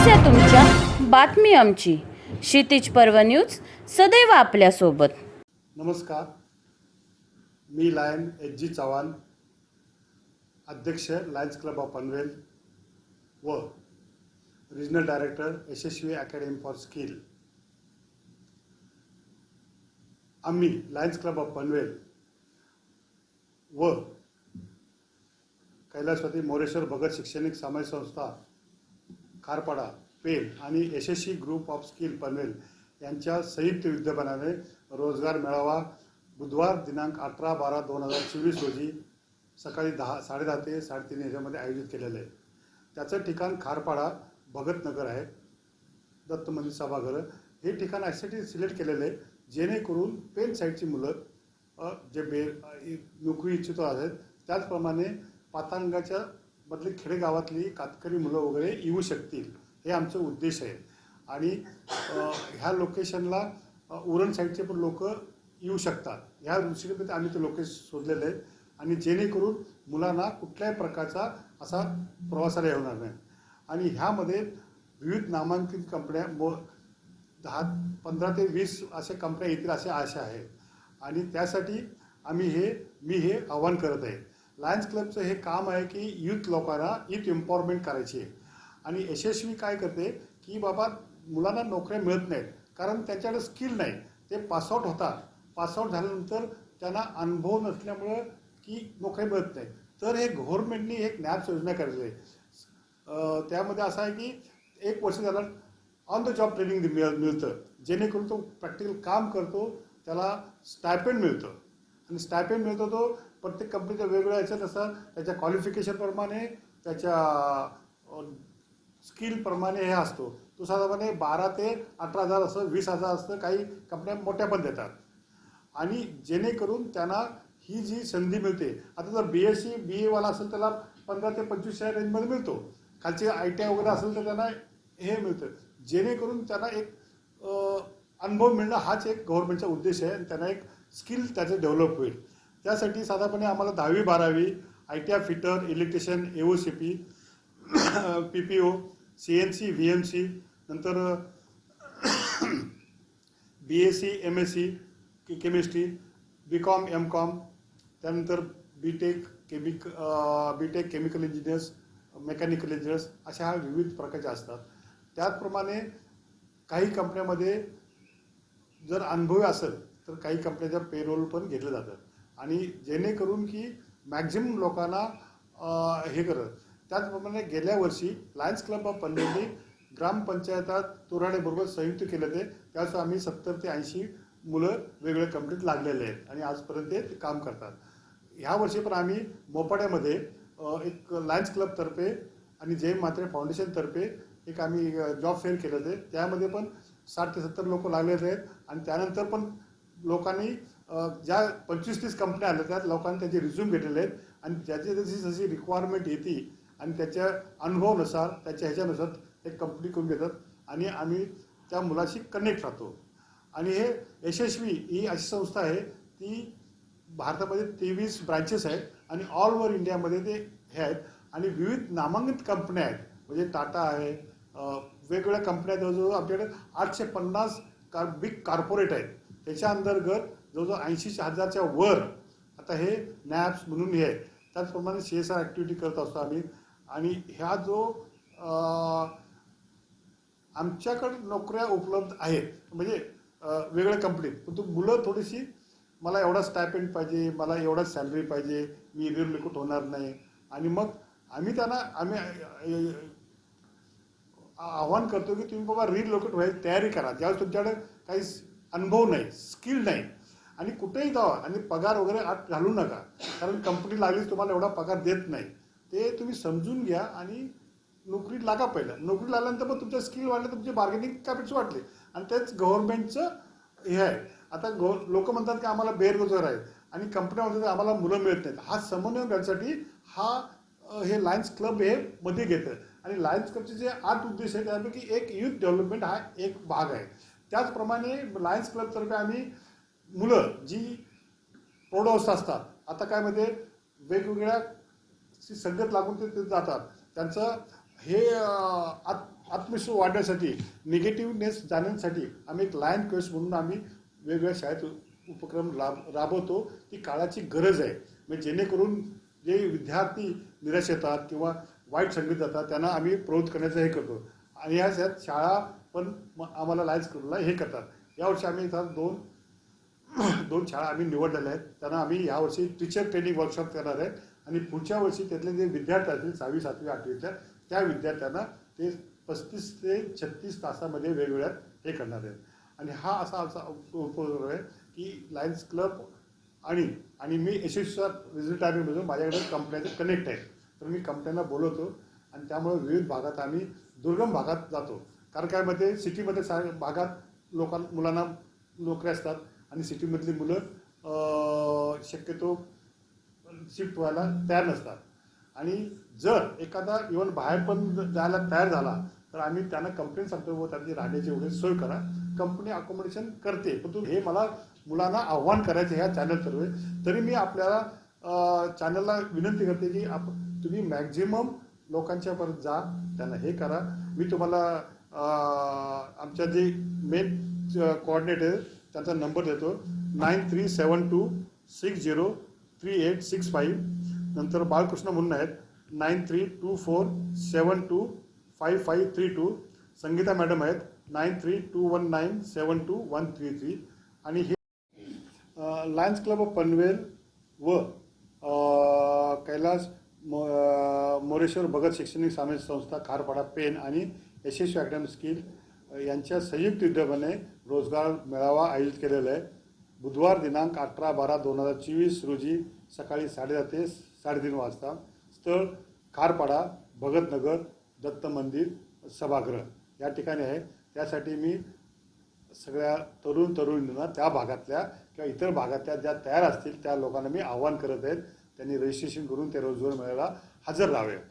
समस्या तुमच्या बातमी आमची. क्षितिज पर्व न्यूज सदैव आपल्यासोबत. नमस्कार मी लायन एच जी चव्हाण अध्यक्ष लायन्स क्लब ऑफ पनवेल व regional director Yashasvi academy for skill आम्ही लायन्स क्लब ऑफ पनवेल व कैलासवादी मोरेश्वर भगत शैक्षणिक सामाजिक संस्था खारपाडा पेन आणि Yashasvi group of skill Panvel यांच्या संयुक्त विद्यमानाने रोजगार मेळावा बुधवार दिनांक अठरा बारा दोन हजार चोवीस रोजी सकाळी दहा साडेदहा ते साडेतीन याच्यामध्ये आयोजित केलेलं आहे. त्याचं ठिकाण खारपाडा भगतनगर आहे. दत्त मंदिर सभागृह हे ठिकाण यासाठी सिलेक्ट केलेलं आहे. जेणेकरून पेन साईडची मुलं जे बे नोकरी इच्छितो आहेत त्याचप्रमाणे पातांगाच्या मधली खेडेगावातली कातकरी मुलं वगैरे येऊ शकतील हे आमचं उद्देश आहे. आणि ह्या लोकेशनला उरण साईडचे पण लोक येऊ शकतात. ह्या दृष्टीने आम्ही ते लोकेशन शोधलेले आहेत. आणि जेणेकरून मुलांना कुठल्याही प्रकारचा असा प्रवासाला होणार नाही. आणि ह्यामध्ये विविध नामांकित कंपन्या मो दहा पंधरा ते वीस अशा कंपन्या येतील अशी आशा आहे. आणि त्यासाठी आम्ही हे मी हे आव्हान करत आहे. लायन्स क्लबचं हे काम आहे की युथ लोकांना युथ एम्पॉवरमेंट करायची आहे. आणि यशस्वी काय करते? की बाबा मुलांना नोकऱ्या मिळत नाहीत. कारण त्यांच्याकडे स्किल नाही. ते पासआउट होतात. पासआउट झाल्यानंतर त्यांना अनुभव नसल्यामुळं की नोकऱ्या मिळत नाही तर हे गव्हर्नमेंटनी एक नॅप्स योजना करायची आहे. त्यामध्ये असं आहे की एक वर्ष त्याला ऑन द जॉब ट्रेनिंग मिळ मिळतं. जेणेकरून तो प्रॅक्टिकल काम करतो त्याला स्टायपेंड मिळतं. आणि स्टायपेंड मिळतो तो प्रत्येक कंपनीचं वेगवेगळ्या याच्यात असं त्याच्या क्वालिफिकेशनप्रमाणे त्याच्या स्किलप्रमाणे हे असतो. तो साधारणपणे बारा ते अठरा हजार असं वीस हजार असतं काही कंपन्या मोठ्या पण देतात. आणि जेणेकरून त्यांना ही जी संधी मिळते आता जर बी एस सी बी एवाला असेल त्याला पंधरा ते पंचवीस रेंजमध्ये मिळतो. खालचे आय टी आय वगैरे असेल तर त्यांना हे मिळतं. जेणेकरून त्यांना एक अनुभव मिळणं हाच एक गव्हर्नमेंटचा उद्देश आहे आणि त्यांना एक स्किल त्याचं डेव्हलप होईल. त्यासाठी साधारणपणे आम्हाला दहावी बारावी I T I fitter electrician A O C P P P O C N C V M C नंतर B S C M S C chemistry B com M com त्यानंतर B tech chemical B tech chemical engineers mechanical engineers अशा ह्या विविध प्रकारचे असतात. त्याचप्रमाणे काही कंपन्यामध्ये जर अनुभवी असेल तर काही कंपन्याच्या पेरोल पण घेतलं जातं आणि जेणेकरून की मॅक्झिमम लोकांना हे करत. त्याचप्रमाणे गेल्या वर्षी लायन्स क्लब ऑफ पनवेलनी ग्रामपंचायतात तोराडेबरोबर संयुक्त केले ते. त्यास आम्ही सत्तर ते ऐंशी मुलं वेगवेगळ्या कंपनीत लागलेले आहेत आणि आजपर्यंत ते काम करतात. ह्या वर्षी पण आम्ही मोपाड्यामध्ये एक लायन्स क्लबतर्फे आणि जय मात्रे फाउंडेशनतर्फे एक आम्ही जॉब फेअर केलं ते. त्यामध्ये पण साठ ते सत्तर लोक लागलेले आहेत आणि त्यानंतर पण लोकांनी ज्या पंचवीस तीस कंपन्या आल्या त्यात लोकांनी त्याचे रिझ्यूम घेतलेले आहेत. आणि ज्याची जशी जशी रिक्वायरमेंट येते आणि त्याच्या अनुभवानुसार त्याच्या ह्याच्यानुसार ते कंपनी करून घेतात. आणि आम्ही त्या मुलाशी कनेक्ट राहतो. आणि हे यशस्वी ही अशी संस्था आहे ती भारतामध्ये तेवीस ब्रांचेस आहेत आणि ऑल ओव्हर इंडियामध्ये ते हे आहेत. आणि विविध नामांकित कंपन्या आहेत. म्हणजे टाटा आहे वेगवेगळ्या कंपन्या जवळजवळ आमच्याकडे आठशे पन्नास कार बिग कॉर्पोरेट आहेत. त्याच्या अंतर्गत जवळजवळ ऐंशी हजारच्या वर. आता हे नॅप्स म्हणून हे आहे. त्याचप्रमाणे सी एस आर ॲक्टिव्हिटी करत असतो आम्ही. आणि ह्या जो आमच्याकडे नोकऱ्या उपलब्ध आहेत म्हणजे वेगळ्या कंपनीत पण तो मुलं थोडीशी मला एवढा स्टायपेंड पाहिजे मला एवढा सॅलरी पाहिजे मी रिलिक्विट होणार नाही. आणि मग आम्ही त्यांना आम्ही आव्हान करतो की तुम्ही बाबा रिलोकेट व्हायची तयारी करा. ज्यावेळेस तुमच्याकडे काही अनुभव नाही स्किल नाही आणि कुठेही जावा आणि पगार वगैरे आत घालू नका. कारण कंपनी लागलीच तुम्हाला एवढा पगार देत नाही. ते तुम्ही समजून घ्या आणि नोकरीत लागा पहिलं. नोकरी लागल्यानंतर मग तुमच्या स्किल वाढले तुमचे बार्गेनिंग कॅपिट्स वाढले. आणि तेच गव्हर्नमेंटचं हे आहे. आता गो लोक म्हणतात की आम्हाला बेरोजगार आहे आणि कंपन्या म्हणतात आम्हाला मुलं मिळत नाहीत. हा समन्वय करण्यासाठी हा हे लायन्स क्लब हे मध्ये घेतं आणि लायन्स क्लबचे जे आठ उद्देश आहेत त्यापैकी एक युथ डेव्हलपमेंट हा एक भाग आहे. त्याचप्रमाणे लायन्स क्लबतर्फे आम्ही मुलं जी प्रौढावस्था असतात आता काय म्हणजे वेगवेगळ्या संगत लागून ते जातात. त्यांचं हे आत आत्मविश्वास वाढण्यासाठी निगेटिव्हनेस जाण्यासाठी आम्ही एक लायन क्वेस्ट म्हणून आम्ही वेगवेगळ्या शाळेत उपक्रम राब राबवतो. ती काळाची गरज आहे. म्हणजे जेणेकरून जे विद्यार्थी निराश येतात किंवा वाईट संगीत जातात त्यांना आम्ही प्रवृत्त करण्याचं हे करतो. आणि ह्या शाळा पण आम्हाला लायन्स क्लबला हे करतात. यावर्षी आम्ही इथं दोन दोन शाळा आम्ही निवडलेल्या आहेत. त्यांना आम्ही यावर्षी टीचर ट्रेनिंग वर्कशॉप करणार आहे. आणि पुढच्या वर्षी त्यातले जे विद्यार्थी असतील सहावी सातवी आठवीच्या त्या विद्यार्थ्यांना ते पस्तीस ते छत्तीस तासामध्ये वेगवेगळ्या हे करणार आहेत. आणि हा असा असा उपक्रम आहे की लायन्स क्लब आणि आणि मी यशस्वीचा रिझल्ट आहे माझ्याकडे कंपन्याचे कनेक्ट आहे. तर मी कंपन्यांना बोलवतो आणि त्यामुळे विविध भागात आम्ही दुर्गम भागात जातो. कारण काय मध्ये सिटीमध्ये सा भागात लोकां मुलांना नोकऱ्या असतात. आणि सिटीमधली मुलं शक्यतो शिफ्ट व्हायला तयार नसतात. आणि जर एखादा इव्हन बाहेर पण जायला तयार झाला तर आम्ही त्यांना कंप्लेंट सांगतो हो, व त्यांची राहण्याची वगैरे सोय करा. कंपनी अकोमोडेशन करते. परंतु हे मला मुलांना आव्हान करायचं ह्या चॅनलतर्फे तरी मी आपल्याला चॅनलला विनंती करते की आप तुम्ही मॅक्झिमम लोकांच्यापर्यंत जा. त्यांना हे करा. मी तुम्हाला आमच्या जे मेन कोऑर्डिनेटर त्यांचा नंबर देतो. Nine three seven two six zero three eight six five. नंतर बाळकृष्ण म्हणून आहेत. Nine three two four seven two five five three two. Sangeeta madam आहेत. Nine three two one nine seven two one three three. आणि हे Lions club of Panvel व कैलास मो मोरेश्वर भगत शैक्षणिक सामाजिक संस्था खारपाडा पेन आणि यशस्वी अकॅडमी स्किल यांच्या संयुक्त विद्यमाने रोजगार मेळावा आयोजित केलेला आहे. बुधवार दिनांक अठरा बारा दोन हजार चोवीस रोजी सकाळी साडेदहा ते साडेतीन वाजता स्थळ खारपाडा भगतनगर दत्त मंदिर सभागृह या ठिकाणी आहे. त्यासाठी मी सगळ्या तरुण तरुणींना त्या भागातल्या किंवा इतर भागातल्या ज्या तयार असतील त्या लोकांना मी आव्हान करत आहेत त्यांनी रजिस्ट्रेशन करून ते रोजगार मेळाव्याला हजर राहावे.